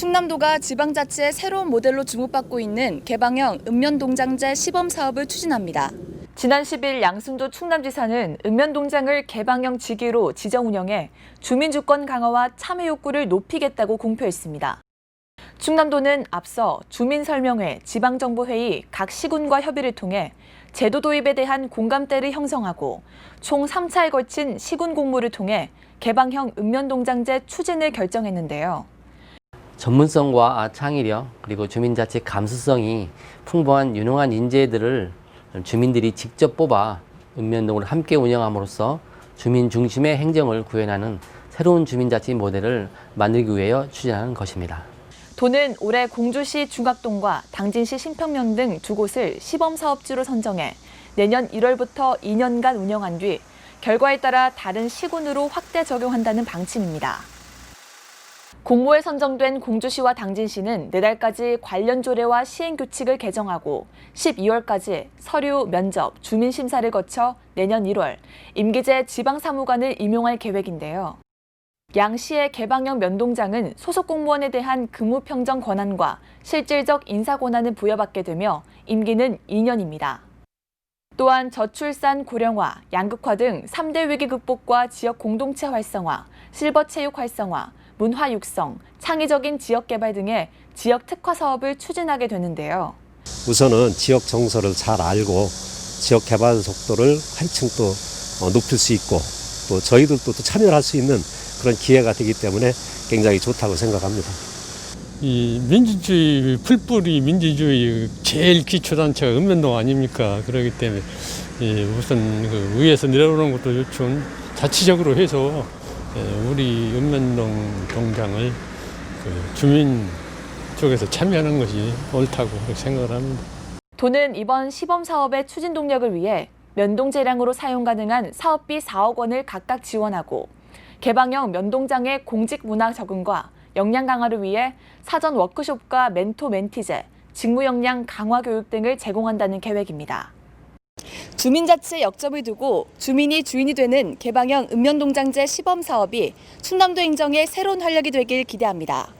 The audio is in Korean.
충남도가 지방자치의 새로운 모델로 주목받고 있는 개방형 읍면동장제 시범 사업을 추진합니다. 지난 10일 양순도 충남지사는 읍면동장을 개방형 지기로 지정 운영해 주민주권 강화와 참여 욕구를 높이겠다고 공표했습니다. 충남도는 앞서 주민설명회, 지방정보회의 각 시군과 협의를 통해 제도 도입에 대한 공감대를 형성하고 총 3차에 걸친 시군 공모를 통해 개방형 읍면동장제 추진을 결정했는데요. 전문성과 창의력 그리고 주민자치 감수성이 풍부한 유능한 인재들을 주민들이 직접 뽑아 읍면동을 함께 운영함으로써 주민 중심의 행정을 구현하는 새로운 주민자치 모델을 만들기 위하여 추진하는 것입니다. 도는 올해 공주시 중학동과 당진시 신평면 등 두 곳을 시범 사업지로 선정해 내년 1월부터 2년간 운영한 뒤 결과에 따라 다른 시군으로 확대 적용한다는 방침입니다. 공모에 선정된 공주시와 당진시는 내달까지 관련 조례와 시행 규칙을 개정하고 12월까지 서류, 면접, 주민 심사를 거쳐 내년 1월 임기제 지방사무관을 임용할 계획인데요. 양 시의 개방형 면동장은 소속 공무원에 대한 근무 평정 권한과 실질적 인사 권한을 부여받게 되며 임기는 2년입니다. 또한 저출산 고령화, 양극화 등 3대 위기 극복과 지역 공동체 활성화, 실버 체육 활성화, 문화 육성, 창의적인 지역 개발 등의 지역 특화 사업을 추진하게 되는데요. 우선은 지역 정서를 잘 알고 지역 개발 속도를 한층 또 어, 높일 수 있고 또 저희들도 또 참여를 할수 있는 그런 기회가 되기 때문에 굉장히 좋다고 생각합니다. 이 민주주의 풀뿌리 민주주의 제일 기초단체가 읍면동 아닙니까? 그렇기 때문에 이 우선 그 위에서 내려오는 것도 좋지만 자치적으로 해서 예, 우리 읍면동 동장을 그 주민 쪽에서 참여하는 것이 옳다고 생각을 합니다. 도는 이번 시범 사업의 추진 동력을 위해 면동 재량으로 사용 가능한 사업비 4억 원을 각각 지원하고 개방형 면동장의 공직 문화 적응과 역량 강화를 위해 사전 워크숍과 멘토 멘티제, 직무 역량 강화 교육 등을 제공한다는 계획입니다. 주민자치의 역점을 두고 주민이 주인이 되는 개방형 읍면동장제 시범 사업이 충남도 행정의 새로운 활력이 되길 기대합니다.